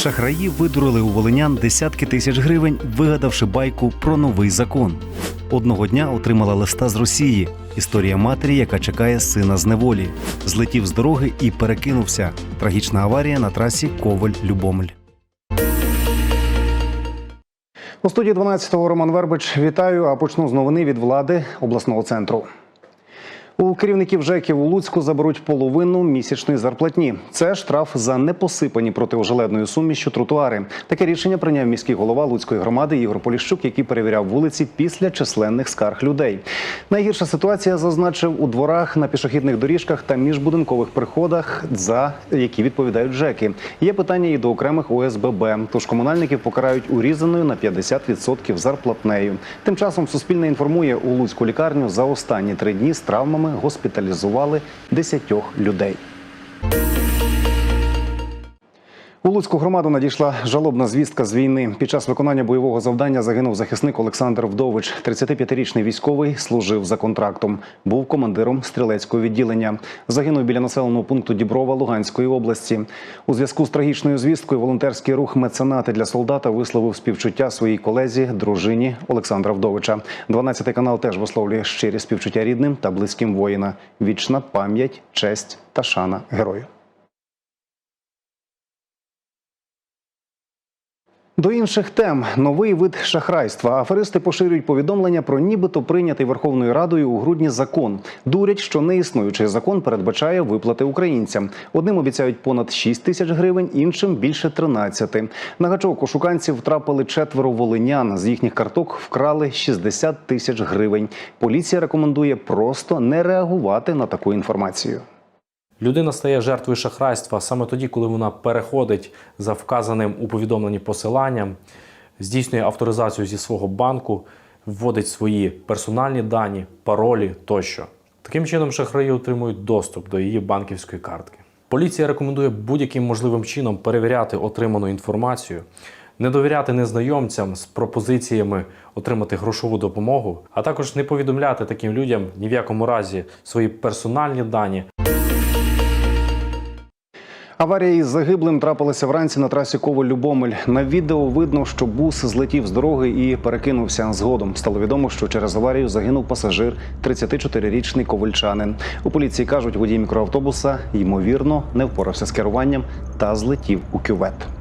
Шахраї видурили у волинян десятки тисяч гривень, вигадавши байку про новий закон. Одного дня отримала листа з Росії. Історія матері, яка чекає сина з неволі. Злетів з дороги і перекинувся. Трагічна аварія на трасі Коваль-Любомель. У студії 12-го Роман Вербич вітаю. А почну з новини від влади обласного центру. У керівників ЖЕКів у Луцьку заберуть половину місячної зарплатні. Це штраф за непосипані протиожеледною сумішю тротуари. Таке рішення прийняв міський голова Луцької громади Ігор Поліщук, який перевіряв вулиці після численних скарг людей. Найгірша ситуація зазначив у дворах на пішохідних доріжках та міжбудинкових приходах, за які відповідають ЖЕКи. Є питання і до окремих ОСББ. Тож комунальників покарають урізаною на 50% зарплатнею. Тим часом Суспільне інформує у Луцьку лікарню за останні три дні з травмами госпіталізували 10 людей. У Луцьку громаду надійшла жалобна звістка з війни. Під час виконання бойового завдання загинув захисник Олександр Вдович. 35-річний військовий служив за контрактом. Був командиром стрілецького відділення. Загинув біля населеного пункту Діброва Луганської області. У зв'язку з трагічною звісткою волонтерський рух меценати для солдата висловив співчуття своїй колезі, дружині Олександра Вдовича. 12 канал теж висловлює щирі співчуття рідним та близьким воїна. Вічна пам'ять, честь та шана герою. До інших тем новий вид шахрайства. Аферисти поширюють повідомлення про нібито прийнятий Верховною Радою у грудні закон. Дурять, що неіснуючий закон передбачає виплати українцям. Одним обіцяють понад 6 тисяч гривень, іншим більше 13. На гачок ошуканців втрапили четверо волинян. З їхніх карток вкрали 60 тисяч гривень. Поліція рекомендує просто не реагувати на таку інформацію. Людина стає жертвою шахрайства саме тоді, коли вона переходить за вказаним у повідомленні посиланням, здійснює авторизацію зі свого банку, вводить свої персональні дані, паролі тощо. Таким чином, шахраї отримують доступ до її банківської картки. Поліція рекомендує будь-яким можливим чином перевіряти отриману інформацію, не довіряти незнайомцям з пропозиціями отримати грошову допомогу, а також не повідомляти таким людям ні в якому разі свої персональні дані, Аварія із загиблим трапилася вранці на трасі Коваль-Любомель. На відео видно, що бус злетів з дороги і перекинувся. Згодом стало відомо, що через аварію загинув пасажир, 34-річний ковальчанин. У поліції кажуть, водій мікроавтобуса ймовірно не впорався з керуванням та злетів у кювет.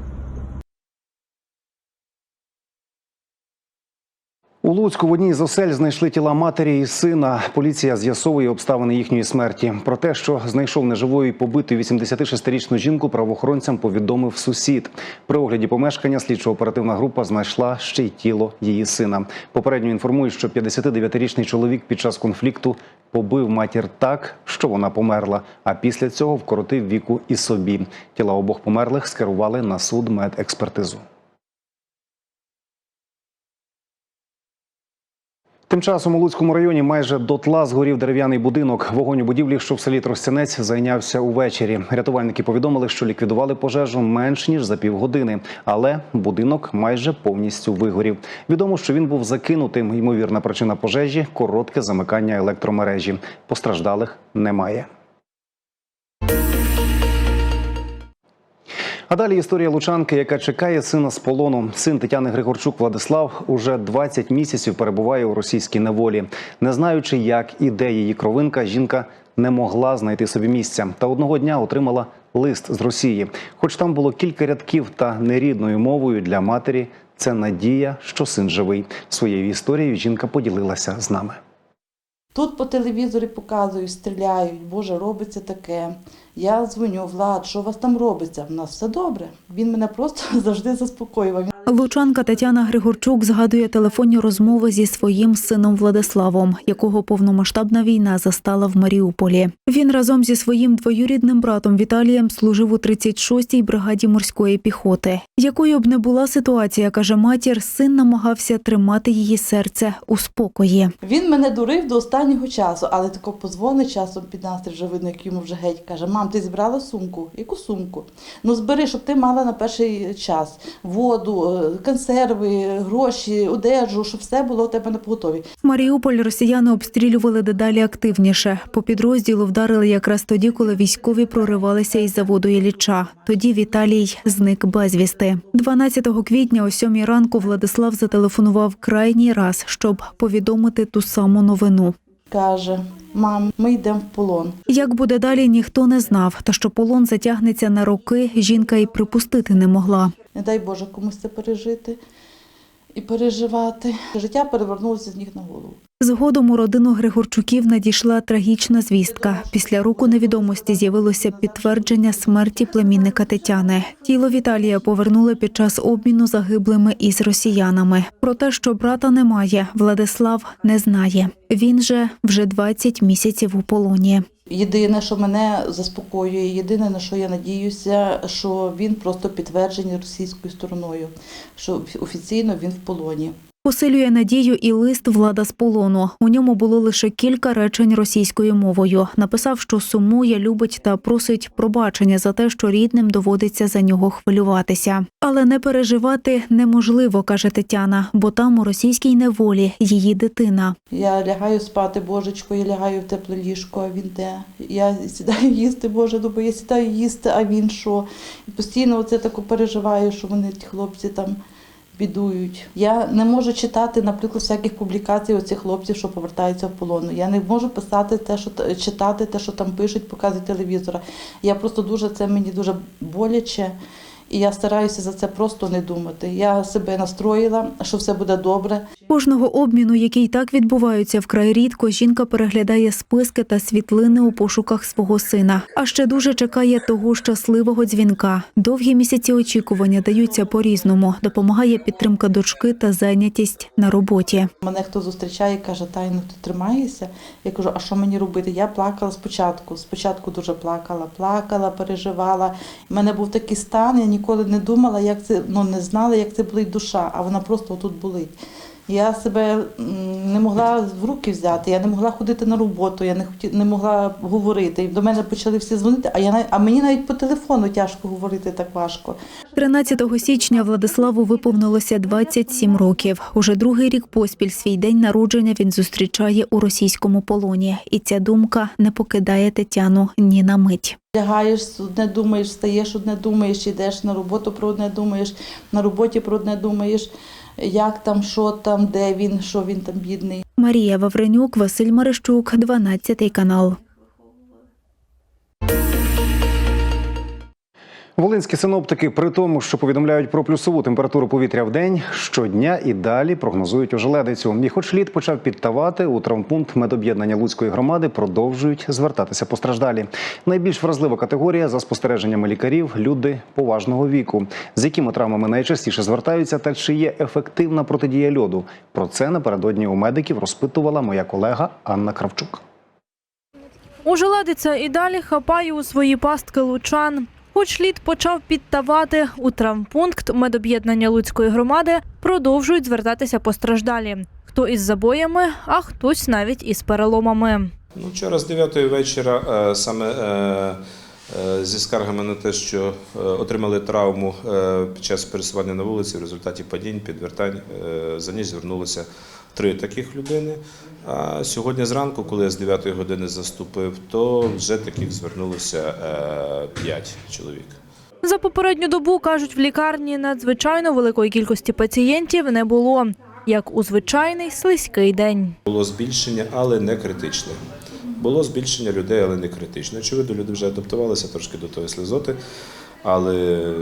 У Луцьку в одній з осель знайшли тіла матері і сина. Поліція з'ясовує обставини їхньої смерті. Про те, що знайшов неживою і побиту 86-річну жінку, правоохоронцям повідомив сусід. При огляді помешкання слідчо-оперативна група знайшла ще й тіло її сина. Попередньо інформують, що 59-річний чоловік під час конфлікту побив матір так, що вона померла. А після цього вкоротив віку і собі. Тіла обох померлих скерували на суд медекспертизу. Тим часом у Луцькому районі майже дотла згорів дерев'яний будинок. Вогонь у будівлі, що в селі Тростянець, зайнявся увечері. Рятувальники повідомили, що ліквідували пожежу менш ніж за півгодини, але будинок майже повністю вигорів. Відомо, що він був закинутим. Ймовірна причина пожежі коротке замикання електромережі. Постраждалих немає. А далі історія лучанки, яка чекає сина з полону. Син Тетяни Григорчук Владислав уже 20 місяців перебуває у російській неволі. Не знаючи, як і де її кровинка, жінка не могла знайти собі місця. Та одного дня отримала лист з Росії. Хоч там було кілька рядків та нерідною мовою для матері. Це надія, що син живий. Своєю історією жінка поділилася з нами. Тут по телевізорі показують, стріляють, Боже, робиться таке. Я дзвоню, Влад, що у вас там робиться? У нас все добре. Він мене просто завжди заспокоював. Лучанка Тетяна Григорчук згадує телефонні розмови зі своїм сином Владиславом, якого повномасштабна війна застала в Маріуполі. Він разом зі своїм двоюрідним братом Віталієм служив у 36-й бригаді морської піхоти. Якою б не була ситуація, каже матір, син намагався тримати її серце у спокої. Він мене дурив до останнього часу, але тако позвонить часом під настрій вже видно, як йому вже геть. Каже, мам, ти зібрала сумку? Яку сумку? Ну збери, щоб ти мала на перший час воду, е, консерви, гроші, одежу, щоб все було у тебе на поготові. Маріуполь росіяни обстрілювали дедалі активніше. По підрозділу вдарили якраз тоді, коли військові проривалися із заводу Ілліча. Тоді Віталій зник безвісти. 12 квітня о 7 ранку Владислав зателефонував крайній раз, щоб повідомити ту саму новину. Каже: мам, ми йдемо в полон. Як буде далі, ніхто не знав. Та що полон затягнеться на роки, жінка й припустити не могла. Не дай Боже комусь це пережити і переживати. Життя перевернулося з ніг на голову. Згодом у родину Григорчуків надійшла трагічна звістка. Після року невідомості з'явилося підтвердження смерті племінника Тетяни. Тіло Віталія повернули під час обміну загиблими із росіянами. Про те, що брата немає, Владислав не знає. Він же вже 20 місяців у полоні. Єдине, що мене заспокоює, єдине на що я надіюся, що він просто підтверджений російською стороною, що офіційно він в полоні. Посилює надію і лист влада з полону. У ньому було лише кілька речень російською мовою. Написав, що сумує, любить та просить пробачення за те, що рідним доводиться за нього хвилюватися. Але не переживати неможливо, каже Тетяна, бо там у російській неволі її дитина. Я лягаю спати, божечко, я лягаю в тепле ліжко, а він де? Я сідаю їсти, Боже, думаю, я сідаю їсти, а він що? І постійно оце тако переживаю, що вони ті хлопці там бідують. Я не можу читати, наприклад, всяких публікацій оцих хлопців, що повертаються в полону. Я не можу писати те, що читати те, що там пишуть, показують телевізора. Я просто дуже це мені дуже боляче. І я стараюся за це просто не думати. Я себе настроїла, що все буде добре. Кожного обміну, який так відбуваються вкрай рідко, жінка переглядає списки та світлини у пошуках свого сина. А ще дуже чекає того щасливого дзвінка. Довгі місяці очікування даються по-різному. Допомагає підтримка дочки та зайнятість на роботі. Мене хто зустрічає, каже, Тайно, ти тримаєшся? Я кажу, а що мені робити? Я плакала спочатку. Спочатку дуже плакала, плакала, переживала. У мене був такий стан, я ніколи не думала, як це, ну не знала, як це болить душа, а вона просто отут болить. Я себе не могла в руки взяти, я не могла ходити на роботу, я не хоті, не могла говорити. І до мене почали всі дзвонити, а я а мені навіть по телефону тяжко говорити так важко. 13 січня Владиславу виповнилося 27 років. Уже другий рік поспіль свій день народження він зустрічає у російському полоні. І ця думка не покидає Тетяну ні на мить. Лягаєш, одне думаєш, встаєш, одне думаєш, йдеш на роботу про одне думаєш, на роботі про одне думаєш, як там, що там, де він, що він там бідний. Марія Вавренюк, Василь Марищук, 12 канал. Волинські синоптики, при тому, що повідомляють про плюсову температуру повітря в день, щодня і далі прогнозують ожеледицю. І хоч лід почав підтавати, у травмпункт медоб'єднання Луцької громади продовжують звертатися постраждалі. Найбільш вразлива категорія за спостереженнями лікарів люди поважного віку, з якими травмами найчастіше звертаються, та чи є ефективна протидія льоду. Про це напередодні у медиків розпитувала моя колега Анна Кравчук. Ожеледиця і далі хапає у свої пастки лучан. Хоч лід почав підтавати, у травмпункт медоб'єднання Луцької громади продовжують звертатися постраждалі. Хто із забоями, а хтось навіть із переломами. Ну, вчора з 9 вечора е, саме е, е, зі скаргами на те, що отримали травму під час пересування на вулиці в результаті падінь, підвертань, за ніч звернулося три таких людини. А сьогодні зранку, коли я з 9 години заступив, то вже таких звернулося 5 чоловік. За попередню добу, кажуть, в лікарні надзвичайно великої кількості пацієнтів не було, як у звичайний слизький день. Було збільшення, але не критичне. Було збільшення людей, але не критичне. Очевидно, люди вже адаптувалися трошки до тої слизоти, але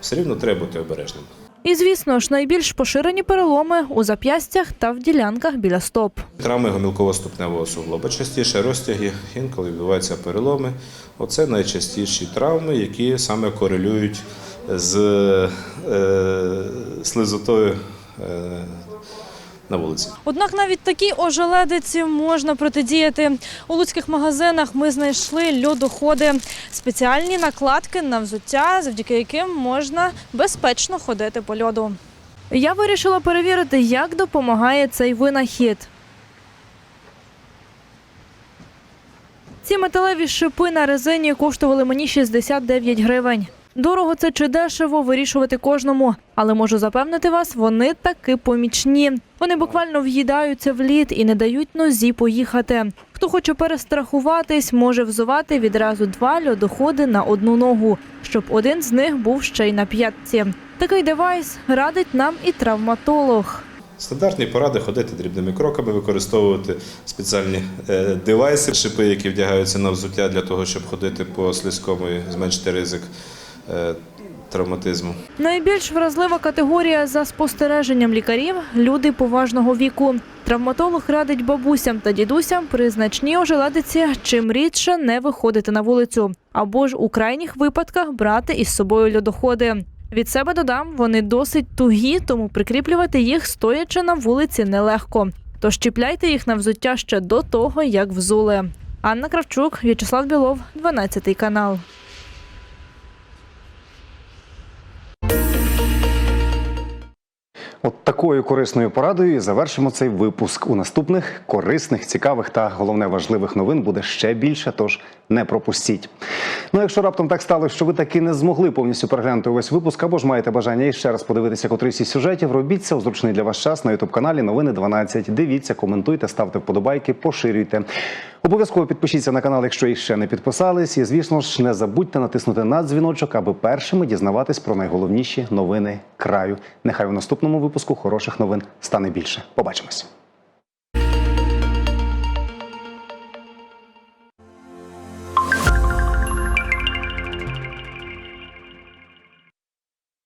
все рівно треба бути обережним. І, звісно ж, найбільш поширені переломи у зап'ястях та в ділянках біля стоп. Травми гомілково-ступневого суглоба. Частіше розтяги, інколи відбуваються переломи. Оце найчастіші травми, які саме корелюють з е, слизотою е, на вулиці. Однак навіть такій ожеледиці можна протидіяти. У луцьких магазинах ми знайшли льодоходи, спеціальні накладки на взуття, завдяки яким можна безпечно ходити по льоду. Я вирішила перевірити, як допомагає цей винахід. Ці металеві шипи на резині коштували мені 69 гривень. Дорого це чи дешево вирішувати кожному, але можу запевнити вас, вони таки помічні. Вони буквально в'їдаються в лід і не дають нозі поїхати. Хто хоче перестрахуватись, може взувати відразу два льодоходи на одну ногу, щоб один з них був ще й на п'ятці. Такий девайс радить нам і травматолог. Стандартні поради ходити дрібними кроками, використовувати спеціальні е, девайси, шипи, які вдягаються на взуття для того, щоб ходити по слизькому і зменшити ризик травматизму. Найбільш вразлива категорія за спостереженням лікарів люди поважного віку. Травматолог радить бабусям та дідусям при значній ожеледиці чим рідше не виходити на вулицю, або ж у крайніх випадках брати із собою льодоходи. Від себе додам, вони досить тугі, тому прикріплювати їх стоячи на вулиці нелегко. Тож чіпляйте їх на взуття ще до того, як взули. Анна Кравчук, В'ячеслав Білов, 12 канал. От такою корисною порадою і завершимо цей випуск. У наступних корисних, цікавих та головне важливих новин буде ще більше, тож не пропустіть. Ну, якщо раптом так сталося, що ви таки не змогли повністю переглянути увесь випуск, або ж маєте бажання іще раз подивитися котрийсь із сюжетів, робіть це у зручний для вас час на ютуб каналі Новини 12. Дивіться, коментуйте, ставте вподобайки, поширюйте. Обов'язково підпишіться на канал, якщо ще не підписались. І звісно ж, не забудьте натиснути на дзвіночок, аби першими дізнаватись про найголовніші новини краю. Нехай у наступному випуску хороших новин стане більше. Побачимось.